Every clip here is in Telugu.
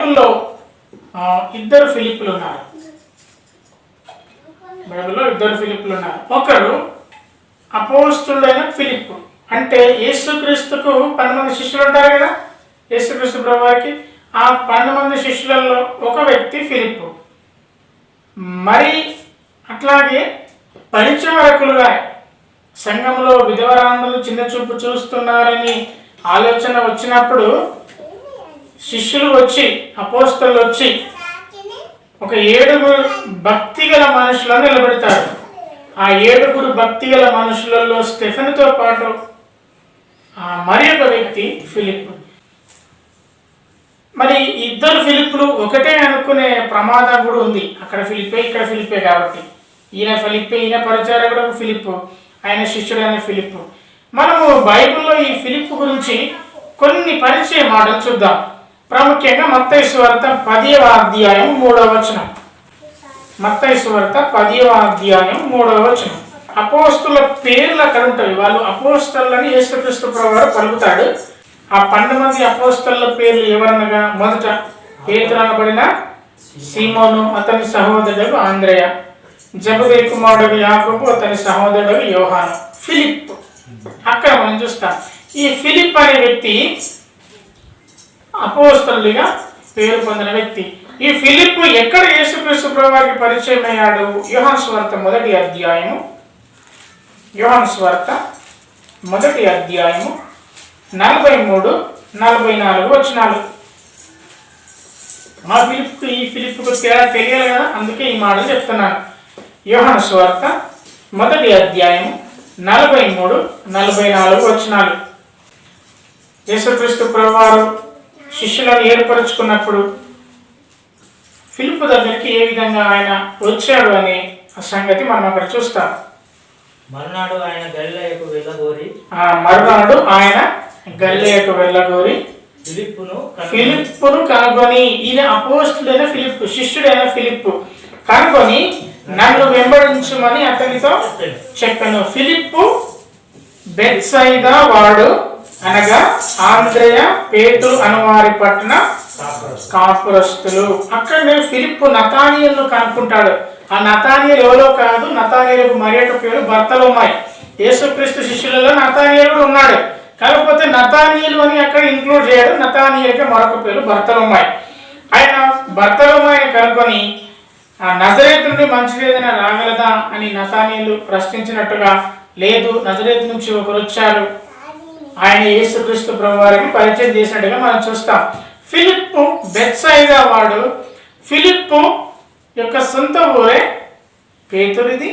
బైబిల్లో ఇద్దరు ఫిలిప్లు ఉన్నారు బైబిల్లో ఇద్దరు ఫిలిప్లు ఉన్నారు ఒకరు అపోస్తుడైన ఫిలిప్ అంటే యేసుక్రీస్తుకు పన్నెండు మంది శిష్యులు ఉంటారు కదా? యేసుక్రీస్తు ప్రభు ఆ పన్నెండు మంది శిష్యులలో ఒక వ్యక్తి ఫిలిప్ మరి అట్లాగే పరిచయకులుగా సంఘంలో విధవరాండులు చిన్న చూపు చూస్తున్నారని ఆలోచన వచ్చినప్పుడు శిష్యులు వచ్చి అపోస్తలు వచ్చి ఒక ఏడుగురు భక్తి గల మనుషులను నిలబెడతారు. ఆ ఏడుగురు భక్తి గల మనుషులలో స్టెఫెన్తో పాటు ఆ మరి ఒక వ్యక్తి ఫిలిప్ మరి ఇద్దరు ఫిలిప్లు ఒకటే అనుకునే ప్రమాదం కూడా ఉంది. అక్కడ ఫిలిపే ఇక్కడ ఫిలిపే కాబట్టి. ఈయన ఫిలిప్పే ఈయన పరిచారకుడు ఫిలిప్ ఆయన శిష్యుడైన ఫిలిప్ మనము బైబిల్లో ఈ ఫిలిప్ గురించి కొన్ని పరిచయ మాటలు చూద్దాం. ప్రాముఖ్యంగా మత్తయి పదివ అధ్యాయం మూడవ వచనం. మత్తయి పదివ అధ్యాయం మూడవ వచనం. అపోస్తుల పేర్లు అక్కడ ఉంటాయి వాళ్ళు అపోస్తలని యేసుక్రీస్తు ప్రభు పలుకుతాడు. ఆ పన్నెండు మంది అపోస్తల పేర్లు ఎవరనగా మొదట పేతురు అనబడిన సీమోను అతని సహోదరుడు ఆంధ్రయ జబదే కుమారుడు యాకబు అతని సహోదరుడు యోహాను. ఫిలిప్ అక్కడ మనం చూస్తాం. ఈ ఫిలిప్ అనే వ్యక్తి అపోస్తలుగా పేరు పొందిన వ్యక్తి. ఈ ఫిలిప్ ఎక్కడ యేసుక్రీస్తు ప్రభువారికి పరిచయం అయ్యాడు యోహాన్ స్వార్త మొదటి అధ్యాయము. యోహాన్ స్వార్త మొదటి అధ్యాయము. నలభై మూడు నలభై నాలుగు వచనాలు. మా ఫిలిప్ ఈ ఫిలిప్కు తేడా తెలియాలి కదా? అందుకే ఈ మాటలు చెప్తున్నాను. యోహాన్ స్వార్త మొదటి అధ్యాయము. నలభై మూడు నలభై నాలుగు వచనాలు. యేసుక్రీస్తు ప్రభువారు శిష్యులను ఏర్పరచుకున్నప్పుడు ఫిలిప్ దగ్గరికి ఏ విధంగా ఆయన వచ్చాడు అనే ఆ సంగతి మనం అక్కడ చూస్తాం. మరునాడు ఆయన గలిలయకు వెళ్ళగోరి ఆ మరునాడు ఆయన గల్లేకు వెళ్ళగోరి ఫిలిప్పును ఫిలిప్పును కనుగొని ఈయన అపోస్తుడైన ఫిలిప్ శిష్యుడైన ఫిలిప్ కనుగొని నన్ను వెంబడించమని అతనితో చెప్పాను. ఫిలిప్పు బెత్సైదా వాడు? అనగా ఆంధ్రయ పేతు అనువారి పట్ల కాపురస్తులు. అక్కడనే ఫిలిప్ నతానియల్ను కనుక్కుంటాడు. ఆ నతానియల్ ఎవరో కాదు నతానియలకు మరి ఒక పేరు భర్తలు యేసుక్రీస్తు శిష్యులలో నతానియలు కూడా ఉన్నాడు. కాకపోతే నతానియలు అని అక్కడ ఇంక్లూడ్ చేయడు నతానియలకి మరొక పేరు భర్తలు ఆయన భర్తలోమాయిని కనుక్కొని ఆ నజరేత్ నుండి మంచిది ఏదైనా రాగలదా? అని నతానీయులు ప్రశ్నించినట్టుగా లేదు నజరేత్ నుంచి ఒకరు వచ్చారు. ఆయన యేసుక్రీస్తు ప్రభు వారికి పరిచయం చేసినట్టుగా మనం చూస్తాం. ఫిలిప్పు బెత్సైదా వాడు ఫిలిప్పు యొక్క సొంత ఊరే పేతురిది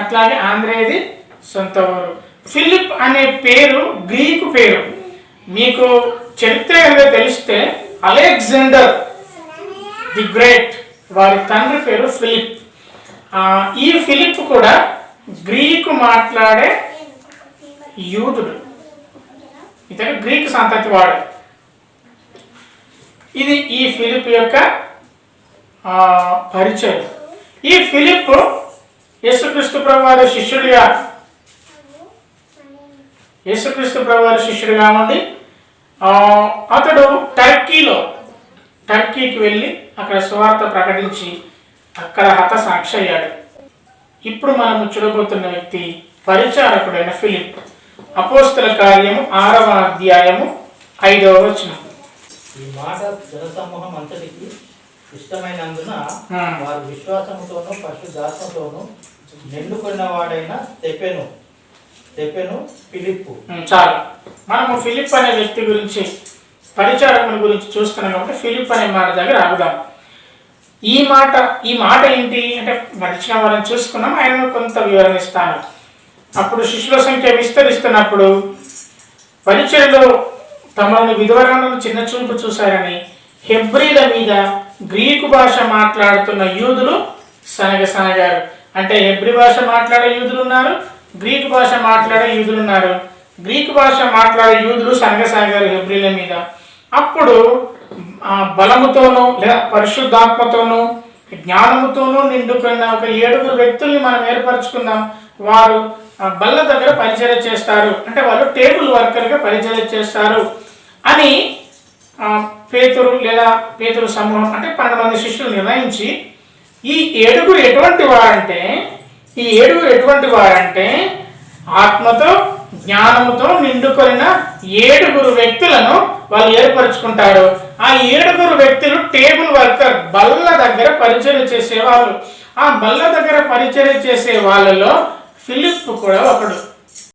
అట్లాగే ఆంధ్రేది సొంత ఊరు. ఫిలిప్ అనే పేరు గ్రీకు పేరు. మీకు చరిత్ర కనుక తెలిస్తే అలెగ్జాండర్ ది గ్రేట్ వారి తండ్రి పేరు ఫిలిప్. ఈ ఫిలిప్ కూడా గ్రీకు మాట్లాడే యూదుడు. ఇతడు గ్రీకు సంతతి వాడు. ఇది ఈ ఫిలిప్ యొక్క పరిచయం. ఈ ఫిలిప్ యేసుక్రీస్తు ప్రభువారి శిష్యుడిగా యేసుక్రీస్తు ప్రభువారి శిష్యుడిగా ఉండి అతడు టర్కీలో టర్కీకి వెళ్ళి అక్కడ సువార్త ప్రకటించి అక్కడ హతసాక్షి అయ్యాడు. ఇప్పుడు మనం చూడబోతున్న వ్యక్తి పరిచారకుడైన ఫిలిప్. అపోస్తల కార్యము ఆరవ అధ్యాయము ఐదవ వచనం. ఈ మాట జనసమూహం అంతటికి ఇష్టమైనందున. వారు విశ్వాసముతోనూ నిండుకున్న వాడైన తెపెను తెపెను ఫిలిప్పు. చాలు. మనము ఫిలిప్ అనే వ్యక్తి గురించి పరిచారకుని గురించి చూస్తున్నాం కాబట్టి ఫిలిప్ అనే మాట దగ్గర ఆగుదాం. ఈ మాట ఈ మాట ఏంటి అంటే గడిచిన వాళ్ళని చూసుకున్నాం. ఆయన కొంత వివరణ ఇస్తాను. అప్పుడు శిష్యుల సంఖ్య విస్తరిస్తున్నప్పుడు పరిచయలో తమల్ని విధవరాలను చిన్న చూపు చూశారని హెబ్రీల మీద గ్రీకు భాష మాట్లాడుతున్న యూదులు సనగసనగారు అంటే హెబ్రి భాష మాట్లాడే యూదులు ఉన్నారు గ్రీకు భాష మాట్లాడే యూదులు ఉన్నారు. గ్రీకు భాష మాట్లాడే యూదులు సనగసాగారు హెబ్రిల మీద. అప్పుడు బలముతోనూ లేదా పరిశుద్ధాత్మతోనూ జ్ఞానముతోనూ నిండుకున్న ఒక ఏడుగురు వ్యక్తుల్ని మనం ఏర్పరచుకుందాం. వారు బల్ల దగ్గర పరిచయం చేస్తారు. అంటే వాళ్ళు టేబుల్ వర్కర్గా పరిచయం చేస్తారు అని పేతురు లేదా పేతురు సమూహం అంటే పన్నెండు మంది శిష్యులు నిర్ణయించి ఈ ఏడుగురు ఎటువంటి వారంటే ఈ ఏడుగురు ఎటువంటి వారంటే ఆత్మతో జ్ఞానముతో నిండుకొనిన ఏడుగురు వ్యక్తులను వాళ్ళు ఏర్పరచుకుంటారు. ఆ ఏడుగురు వ్యక్తులు టేబుల్ వర్కర్ బల్ల దగ్గర పరిచయం చేసేవాళ్ళు. ఆ బల్ల దగ్గర పరిచయం చేసే వాళ్ళలో ఫిలిప్ కూడా ఒకడు